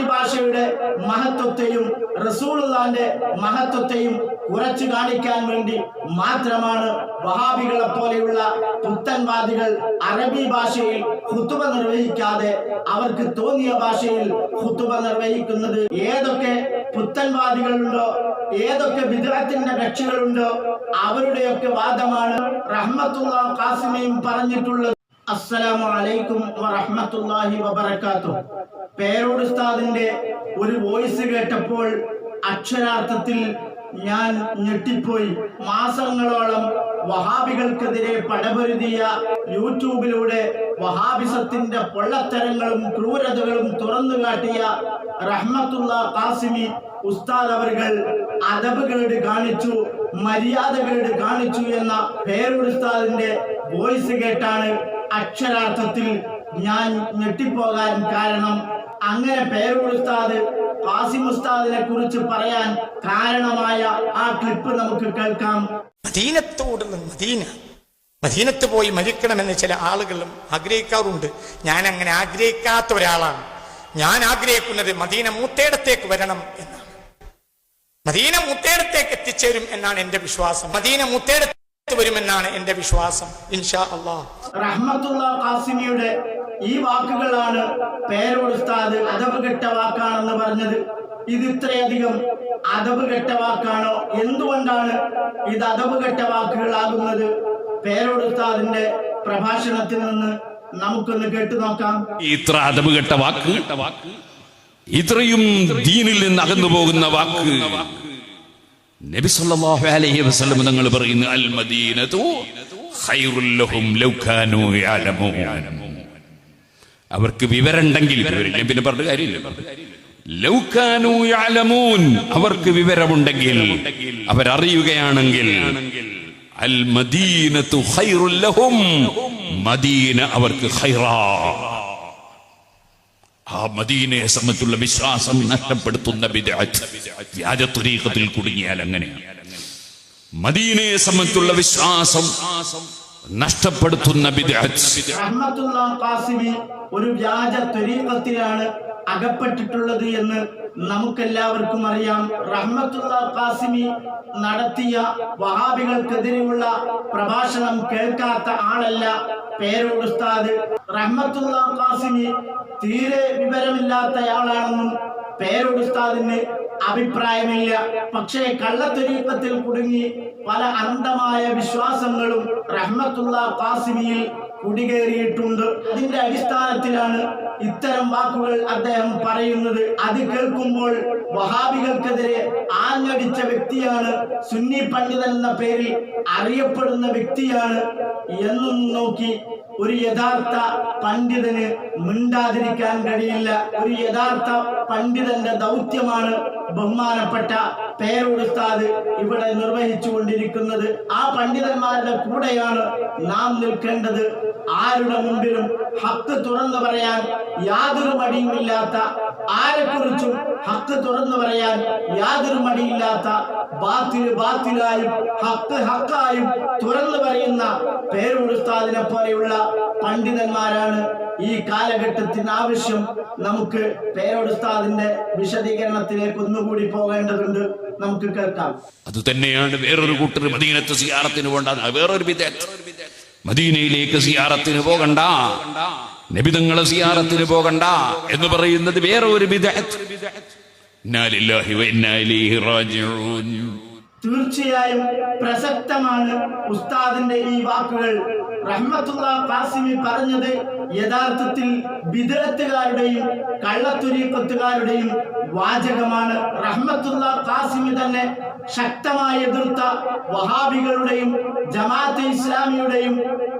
അറബി ഭാഷയുടെ മഹത്വത്തെയും റസൂലുള്ളാന്റെ മഹത്വത്തെയും കുറച്ചു കാണിക്കാൻ വേണ്ടി മാത്രമാണ് വഹാബികളെ പോലെയുള്ള പുത്തൻവാദികൾ അറബി ഭാഷയിൽ ഹുത്തുബ നിർവഹിക്കാതെ അവർക്ക് തോന്നിയ ഭാഷയിൽ ഹുത്തുബ നിർവഹിക്കുന്നത്. ഏതൊക്കെ പുത്തൻവാദികളുണ്ടോ ഏതൊക്കെ വിദഗ്ധത്തിന്റെ കക്ഷികളുണ്ടോ അവരുടെയൊക്കെ വാദമാണ് റഹ്മത്തുള്ള കാസിമയും പറഞ്ഞിട്ടുള്ളത്. അസ്സലാമു അലൈക്കും വറഹ്മത്തുള്ളാഹി വബറകാതുഹു. പേരോട് ഉസ്താദിന്റെ ഒരു വോയിസ് കേട്ടപ്പോൾ അക്ഷരാർത്ഥത്തിൽ ഞാൻ ഞെട്ടിപ്പോയി. മാസങ്ങളോളം വഹാബികൾക്കെതിരെ പടപൊരുതിയ യൂട്യൂബിലൂടെ വഹാബിസത്തിന്റെ പൊള്ളത്തരങ്ങളും ക്രൂരതകളും തുറന്നു കാട്ടിയ റഹ്മത്തുള്ള കാസിമി ഉസ്താദ് അവർകൾ അദബുകേട് കാണിച്ചു മര്യാദകേട് കാണിച്ചു എന്ന പേരുസ്താദിന്റെ വോയിസ് കേട്ടാണ് അക്ഷരാർത്ഥത്തിൽ ഞാൻ ഞെട്ടിപ്പോകാൻ കാരണം അങ്ങനെ പേര് ഉസ്താദ് കാസിം ഉസ്താദിനെ കുറിച്ച് പറയാൻ കാരണമായ ആ ക്ലിപ്പ് നമുക്ക് കേൾക്കാം. മദീനത്തോട് മദീന മദീനത്ത് പോയി മരിക്കണമെന്ന് ചില ആളുകളും ആഗ്രഹിക്കാറുണ്ട്. ഞാൻ അങ്ങനെ ആഗ്രഹിക്കാത്ത ഒരാളാണ്. ഞാൻ ആഗ്രഹിക്കുന്നത് മദീന മൂത്തേടത്തേക്ക് വരണം എന്നാണ്. മദീന മുത്തേടത്തേക്ക് എത്തിച്ചേരും എന്നാണ് എന്റെ വിശ്വാസം. മദീന മൂത്തേടത്ത് വരുമെന്നാണ് എന്റെ വിശ്വാസം. ഇൻഷാ അള്ളാഹ്. റഹ്മത്തുള്ള കാസിമിയുടെ ഈ വാക്കുകളാണ് പേരോടുത്താത് അദബ് കെട്ട വാക്കാണെന്ന് പറഞ്ഞത്. ഇത് ഇത്രയധികം അദബ് കെട്ട വാക്കാണോ? എന്തുകൊണ്ടാണ് ഇത് അദബ് കെട്ട വാക്കുകളാകുന്നത്? പേരോടുത്താതിന്റെ പ്രഭാഷണത്തിൽ നിന്ന് നമുക്കൊന്ന് കേട്ടു നോക്കാം. ഇത്ര അതവ് കെട്ട വാക്ക് ഇത്രയും ദീനിൽ നിന്ന് അകന്നു പോകുന്ന വാക്ക്. നബി സല്ലല്ലാഹു അലൈഹി വസല്ലം തങ്ങൾ പറയുന്നു അൽ മദീനതു ഖൈറുൽ ലഹും ലൗ കാനൂ യഅലമൂൻ. അവർക്ക് വിവരമുണ്ടെങ്കിൽ വിവരമില്ല. പിന്നെ പറഞ്ഞ കാര്യമില്ല. അവർക്ക് വിവരമുണ്ടെങ്കിൽ അവരറിയുകയാണെങ്കിൽ അൽ മദീനത്തു ലഹും മദീന അവർക്ക് ഹൈറാ ആ മദീനയെ സംബന്ധിച്ചുള്ള വിശ്വാസം നഷ്ടപ്പെടുത്തുന്ന ബിദ്അത്ത് വ്യാജ തുരീഖത്തിൽ കുടുങ്ങിയാൽ അങ്ങനെയാണ്. മദീനയെ സംബന്ധിച്ചുള്ള വിശ്വാസം നഷ്ടപ്പെടുത്തുന്ന ഒരു വ്യാജ ത്വരീകത്തിലാണ് അകപ്പെട്ടിട്ടുള്ളത് എന്ന് നമുക്കെല്ലാവർക്കും അറിയാം. റഹ്മത്തുള്ള കാസിമി നടത്തിയ വഹാബികൾക്കെതിരെയുള്ള പ്രഭാഷണം കേൾക്കാത്ത ആളല്ല പേരോട് ഉസ്താദ്. റഹ്മത്തുള്ള കാസിമി തീരെ വിവരമില്ലാത്തയാളാണെന്നും പേരോട് ഉസ്താദിന് അഭിപ്രായമില്ല. പക്ഷേ കള്ളത്തൊരീക്കത്തിൽ കുടുങ്ങി പല അന്ധമായ വിശ്വാസങ്ങളും റഹ്മത്തുള്ള കാസിമിയിൽ കുടികേറിയിട്ടുണ്ട്. അതിന്റെ അടിസ്ഥാനത്തിലാണ് ഇത്തരം വാക്കുകൾ അദ്ദേഹം പറയുന്നത്. അത് കേൾക്കുമ്പോൾ വഹാബികൾക്കെതിരെ ആഞ്ഞടിച്ച വ്യക്തിയാണ് സുന്നി പണ്ഡിതൻ എന്ന പേരിൽ അറിയപ്പെടുന്ന വ്യക്തിയാണ് എന്നും നോക്കി ഒരു യഥാർത്ഥ പണ്ഡിതന് മിണ്ടാതിരിക്കാൻ കഴിയില്ല. ഒരു യഥാർത്ഥ പണ്ഡിതന്റെ ദൗത്യമാണ് ബഹുമാനപ്പെട്ട പേരോട് ഇവിടെ നിർവഹിച്ചു കൊണ്ടിരിക്കുന്നത് ആ പണ്ഡിതന്മാരുടെ കൂടെയാണ് നാം നിൽക്കേണ്ടത്. ആരുടെ മുമ്പിലും ഹക്ക് തുറന്നു പറയാൻ യാതൊരു മടിയുമില്ലാത്ത ആരെക്കുറിച്ചും ഹക്ക് തുറന്നു പറയാൻ യാതൊരു മടിയില്ലാത്ത ബാത്തിൽ ബാത്തിലായും ഹക്ക് ഹക്കായും തുറന്നു പറയുന്ന പേരോട് ഉസ്താദിനെ പോലെയുള്ള പണ്ഡിതന്മാരാണ് ഈ കാലഘട്ടത്തിന് ആവശ്യം. നമുക്ക് പേരൊടുത്താതിന്റെ വിശദീകരണത്തിലേക്ക് ഒന്നുകൂടി പോകേണ്ടതുണ്ട്. നമുക്ക് കേൾക്കാം. അത് തന്നെയാണ് വേറൊരു കൂട്ടർ മദീനത്ത് സിയാറത്തിന് പോകണ്ട വേറൊരു വിദഗ്ധ മദീനയിലേക്ക് സിയാറത്തിന് പോകണ്ട. നബിതങ്ങളെ സിയാറത്തിന് പോകണ്ട എന്ന് പറയുന്നത് വേറെ ഒരു തീർച്ചയായും പ്രസക്തമാണ് ഉസ്താദിന്റെ ഈ വാക്കുകൾ. റഹ്മത്തുള്ള കാസിമി പറഞ്ഞത് യഥാർത്ഥത്തിൽ ബിദരത്തുകാരുടെയും കള്ളത്തുരീക്കത്തുകാരുടെയും വാചകമാണ്. റഹ്മത്തുള്ള കാസിമി തന്നെ ശക്തമായി എതിർത്ത വഹാബികളുടെയും ജമാഅത്ത് ഇസ്ലാമിയുടെയും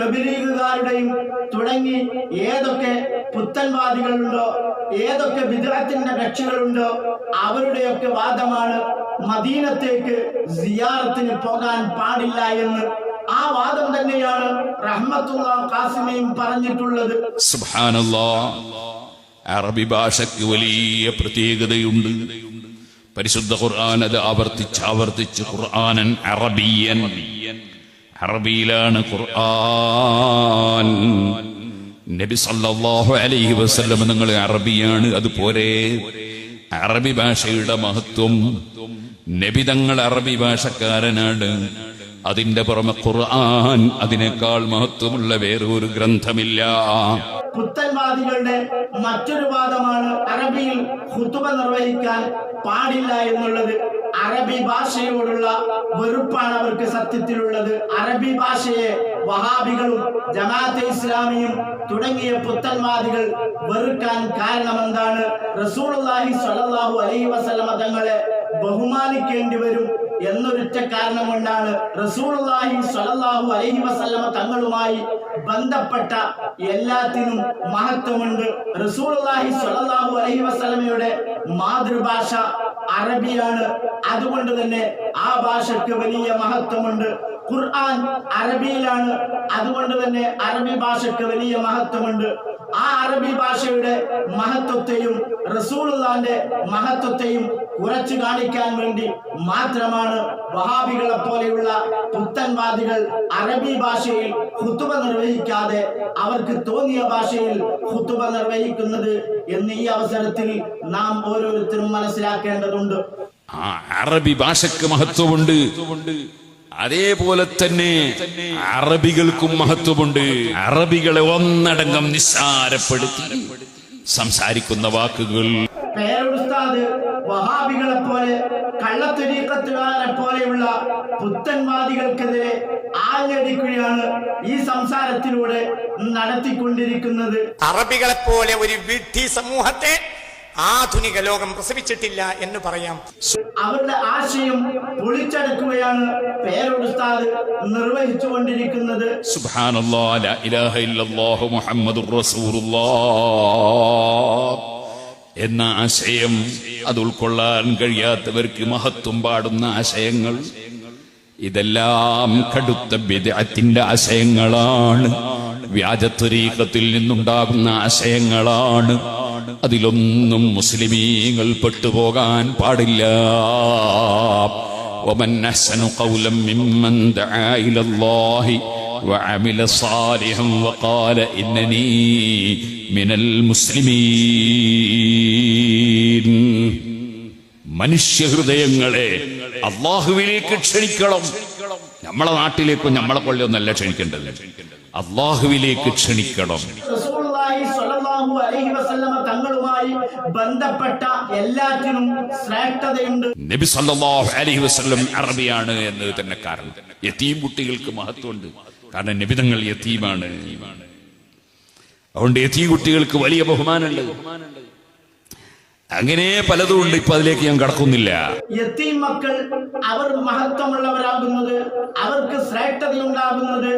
തബിലീഗുകാരുടെയും തുടങ്ങി ഏതൊക്കെ പുത്തൻവാദികളുണ്ടോ ഏതൊക്കെ വിദഗ്ധത്തിന്റെ കക്ഷികളുണ്ടോ അവരുടെയൊക്കെ വാദമാണ് മദീനത്തേക്ക് സിയാറത്തിന് പോകാൻ പാടില്ല എന്ന്. ആ വാദം തന്നെയാണ് റഹ്മത്തുള്ള കാസിമയും പറഞ്ഞിട്ടുള്ളത്. അറബി ഭാഷയ്ക്ക് വലിയ പ്രത്യേകതയുണ്ട്. പരിശുദ്ധ ഖുർആൻ അത് ആവർത്തിച്ച് ആവർത്തിച്ച് ഖുർആനൻ അറബിയൻ. അറബിയിലാണ് ഖുർആൻ. നബി സല്ലല്ലാഹു അലൈഹി വസല്ലം നിങ്ങൾ അറബിയാണ് അതുപോലെ അറബി ഭാഷയുടെ മഹത്വം. നബി തങ്ങൾ അറബി ഭാഷക്കാരനാണ്. അതിന്റെ പുറമെ ഖുർആൻ അതിനേക്കാൾ മഹത്വമുള്ള വേറെ ഒരു ഗ്രന്ഥമില്ല. പുത്തൻവാദികളുടെ മറ്റൊരു വാദമാണ് അറബിയിൽ ഹുത്തുബ നിർവഹിക്കാൻ പാടില്ല എന്നുള്ളത് അറബി ഭാഷയോടുള്ള വെറുപ്പാണ് അവർക്ക് സത്യത്തിലുള്ളത്. അറബി ഭാഷയെ വഹാബികളും ജമാഅത്തെ ഇസ്ലാമിയും തുടങ്ങിയ പുത്തൻവാദികൾ വെറുക്കാൻ കാരണം എന്താണ് റസൂലുള്ളാഹി സ്വല്ലല്ലാഹു അലൈഹി വസല്ലമ തങ്ങളെ ബഹുമാനിക്കേണ്ടി വരും എന്നൊരുറ്റ കാരണം കൊണ്ടാണ് റസൂലുള്ളാഹി സ്വല്ലല്ലാഹു അലൈഹി വസല്ലമ തങ്ങളുമായി ബന്ധപ്പെട്ട എല്ലാത്തിനും മഹത്വമുണ്ട്. റസൂലുള്ളാഹി സ്വല്ലല്ലാഹു അലൈഹി വസല്ലമയുടെ മാതൃഭാഷ അറബിയാണ്. അതുകൊണ്ട് തന്നെ ആ ഭാഷയ്ക്ക് വലിയ മഹത്വമുണ്ട്. ഖുർആൻ അറബിയിലാണ്. അതുകൊണ്ട് തന്നെ അറബി ഭാഷയ്ക്ക് വലിയ മഹത്വമുണ്ട്. ആ അറബി ഭാഷയുടെ മഹത്വത്തെയും റസൂലുള്ളാന്റെ മഹത്വത്തെയും കുറച്ചു കാണിക്കാൻ വേണ്ടി മാത്രമാണ് വഹാബികളെ പോലെയുള്ള പുത്തൻവാദികൾ അറബി ഭാഷയിൽ ഹുത്തുബ നിർവഹിക്കാതെ അവർക്ക് തോന്നിയ ഭാഷയിൽ ഹുത്തുബ നിർവഹിക്കുന്നത് എന്ന് ഈ അവസരത്തിൽ നാം ഓരോരുത്തരും മനസ്സിലാക്കേണ്ടതുണ്ട്. അറബി ഭാഷയ്ക്ക് മഹത്വമുണ്ട്. അതേപോലെ തന്നെ അറബികൾക്കും മഹത്വമുണ്ട്. അറബികളെ ഒന്നടങ്കം നിസ്സാരപ്പെടുത്തി. സംസാരിക്കുന്ന വാക്കുകൾ. വഹാബികളെ പോലെ കള്ളത്തുരീക്കത്തുകാരെ പോലെയുള്ള പുത്തൻവാദികൾക്കെതിരെ ആഞ്ഞടിക്കുകയാണ് ഈ സംസാരത്തിലൂടെ നടത്തിക്കൊണ്ടിരിക്കുന്നത്. അറബികളെ പോലെ ഒരു വിഡ്ഢി സമൂഹത്തെ ആധുനിക ലോകം പ്രസവിച്ചിട്ടില്ല എന്ന് പറയാം. അവരുടെ ആശയം പൊളിച്ചെടുക്കുകയാണ് പേരുസ്താദ് നിർവഹിച്ചുകൊണ്ടിരിക്കുന്നത്. സുബ്ഹാനല്ലാ ലാ ഇലാഹ ഇല്ലല്ലാഹു മുഹമ്മദുർ റസൂലുള്ളാഹ് എന്ന ആശയം അത് ഉൾക്കൊള്ളാൻ കഴിയാത്തവർക്ക് മഹത്വം പാടുന്ന ആശയങ്ങൾ. ഇതെല്ലാം കടുത്ത ബിദഅത്തിന്റെ ആശയങ്ങളാണ്. വ്യാജത്വരീഹത്തിൽ നിന്നുണ്ടാകുന്ന ആശയങ്ങളാണ്. അതിലൊന്നും മുസ്ലിമീങ്ങൾ പെട്ടുപോകാൻ പാടില്ല ومن أحسن قولا ممن دعا إلى الله وعمل صالحا وقال إنني من المسلمين മനുഷ്യഹൃദയങ്ങളെ അള്ളാഹുവിലേക്ക് ക്ഷണിക്കണം നമ്മളെ നാട്ടിലേക്കും നമ്മളെ കൊല്ലൊന്നല്ല ക്ഷണിക്കേണ്ടത് അള്ളാഹുവിലേക്ക് ക്ഷണിക്കണം അലൈഹി ബന്ധപ്പെട്ട എല്ലാറ്റിനും ശ്രേഷ്ഠതയുണ്ട് നബി സല്ലല്ലാഹു അലൈഹി വസല്ലം അറബിയാണ് എന്ന് തന്നെ കാരണം. യതീം കുട്ടികൾക്ക് മഹത്വമുണ്ട്. കാരണം നിബിതങ്ങൾ യതീമാണ്. അതുകൊണ്ട് യതീം കുട്ടികൾക്ക് വലിയ ബഹുമാനമുണ്ട്. അങ്ങനെ പലതും ഉണ്ട്. ഇപ്പൊ അതിലേക്ക് ഞാൻ കടക്കുന്നില്ല. യത്തീം മക്കൾ അവർ മഹത്വമുള്ളവരാകുന്നത് അവർക്ക് ശ്രേഷ്ഠതയുണ്ടാകുന്നത്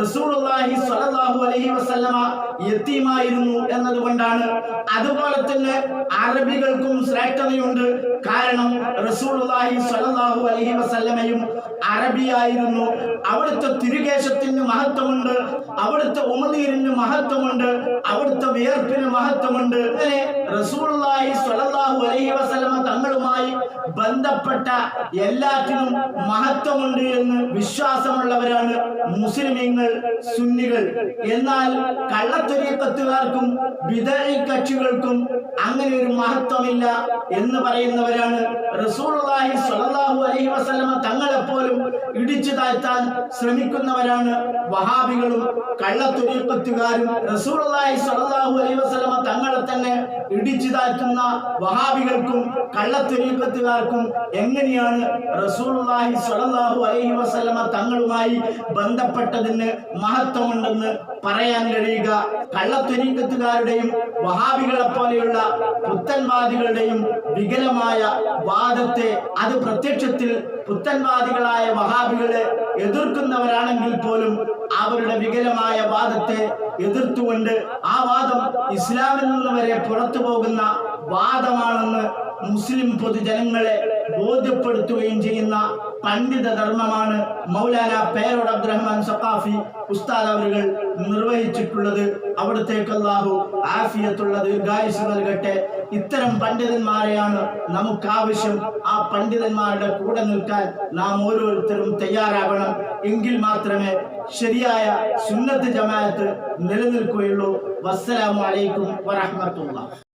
റസൂലുള്ളാഹി സ്വല്ലല്ലാഹു അലൈഹി വസല്ലമ യത്തീമായിരുന്നു എന്നതുകൊണ്ടാണ്. അതുപോലെ തന്നെ അറബികൾക്കും ശ്രേഷ്ഠതയുണ്ട് കാരണം റസൂലുള്ളാഹി സ്വല്ലല്ലാഹു അലൈഹി വസല്ലമയും അറബിയായിരുന്നു. അവിടുത്തെ തിരുകേശത്തിന് മഹത്വമുണ്ട്. അവിടുത്തെ ഉമനീരിന് മഹത്വമുണ്ട്. അവിടുത്തെ വിയർപ്പിന് മഹത്വമുണ്ട്. അലൈഹി തങ്ങളുമായി ബന്ധപ്പെട്ട എല്ലാത്തിനും മഹത്വമുണ്ട് എന്ന് വിശ്വാസമുള്ളവരാണ് മുസ്ലിമീങ്ങൾ സുന്നികൾ. എന്നാൽ കള്ളത്തൊരീക്കത്തുകാർക്കും വിതഴി കക്ഷികൾക്കും അങ്ങനെ ഒരു മഹത്വമില്ല എന്ന് പറയുന്നവരാണ് റസൂലുള്ളാഹി സ്വല്ലല്ലാഹു അലൈഹി വസല്ലമ തങ്ങളെ പോലും ഇടിച്ചു താഴ്ത്താൻ ശ്രമിക്കുന്നവരാണ് വഹാബികളും. കള്ളത്തൊരീക്കത്തുകാരും റസൂലുള്ളാഹി സ്വല്ലല്ലാഹു അലൈ വസ്ലമ തങ്ങളെ തന്നെ ഇടിച്ചു താഴ്ത്തുന്ന വഹാബികൾക്കും കള്ളത്തൊരീക്കത്തുകാർക്കും എങ്ങനെയാണ് റസൂലുള്ളാഹി സ്വല്ലല്ലാഹു അലൈഹി വസ്ലമ തങ്ങളുമായി ബന്ധപ്പെട്ടതിന് മഹത്വമുണ്ടെന്ന് പറയാൻ കഴിയുക? കള്ളത്തൊരീക്കത്തുകാരുടെയും വഹാബികളെ പോലെയുള്ള പുത്തൻവാദികളുടെയും വികലമായ വാദത്തെ അത് പ്രത്യക്ഷത്തിൽ പുത്തൻവാദികളായ വഹാബികളെ എതിർക്കുന്നവരാണെങ്കിൽ പോലും അവരുടെ വികലമായ വാദത്തെ എതിർത്തുകൊണ്ട് ആ വാദം ഇസ്ലാമിൽ നിന്ന് വരെ പുറത്തു പോകുന്ന വാദമാണെന്ന് മുസ്ലിം പൊതുജനങ്ങളെ ബോധ്യപ്പെടുത്തുകയും ചെയ്യുന്ന പണ്ഡിത ധർമ്മമാണ് മൗലാന പേരോട് അബ്ദുറഹ്മാൻ സഖാഫി ഉസ്താദ് അവരുകൾ നിർവഹിച്ചിട്ടുള്ളത്. അവിടത്തേക്ക് അല്ലാഹു ആഫിയത്തുള്ള ദീർഘായുസ് നൽകട്ടെ. ഇത്തരം പണ്ഡിതന്മാരെയാണ് നമുക്ക് ആവശ്യം. ആ പണ്ഡിതന്മാരുടെ കൂടെ നിൽക്കാൻ നാം ഓരോരുത്തരും തയ്യാറാകണം. എങ്കിൽ മാത്രമേ ശരിയായ സുന്നത്ത് ജമാഅത്ത് നിലനിൽക്കുകയുള്ളൂ. വസ്സലാമു അലൈക്കും വറഹ്മത്തുള്ളാഹി.